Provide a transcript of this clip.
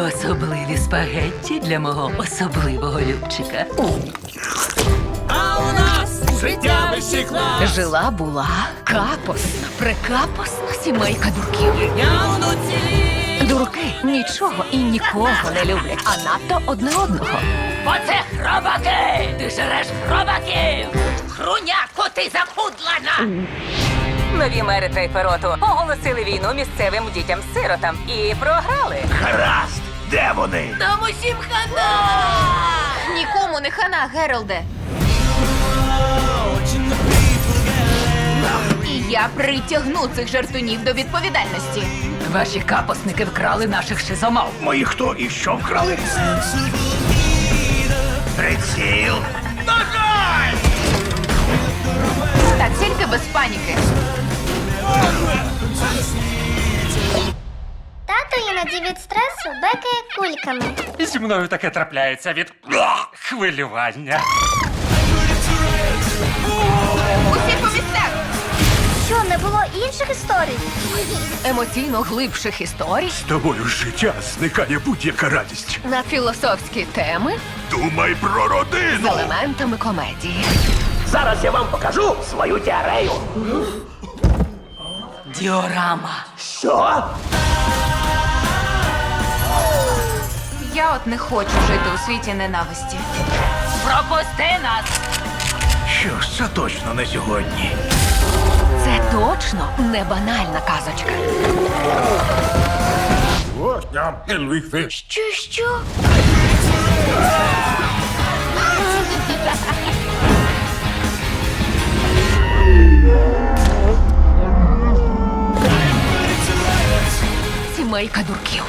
Особливі спагетті для мого особливого любчика. А у нас життя клас. Жила була капосна, прекапосна сімейка дурків. Я внуці. Дурки нічого і нікого не люблять, а надто одне одного. Бо це хробаки! Ти жереш хробаків! Хруняко, ти запудлана! Нові мери Трейфероту оголосили війну місцевим дітям-сиротам і програли. Гаразд, де вони? Там усім хана! Нікому не хана, Гералде. І я притягну цих жартунів до відповідальності. Ваші капосники вкрали наших шизомов. Мої хто і що вкрали? Приціл. Іноді від стресу бекає кульками. Зі мною таке трапляється від хвилювання. Усі по місцях. Що, не було інших історій? Емоційно глибших історій З тобою життя зникає будь-яка радість. на філософські теми Думай про з родину. елементами комедії. Зараз я вам покажу свою діарею. Діорама. Що? Я не хочу жити у світі ненависті. Пропусти нас! Що ж, це точно не сьогодні. Це точно не банальна казочка. Що що? Сімейка дурків.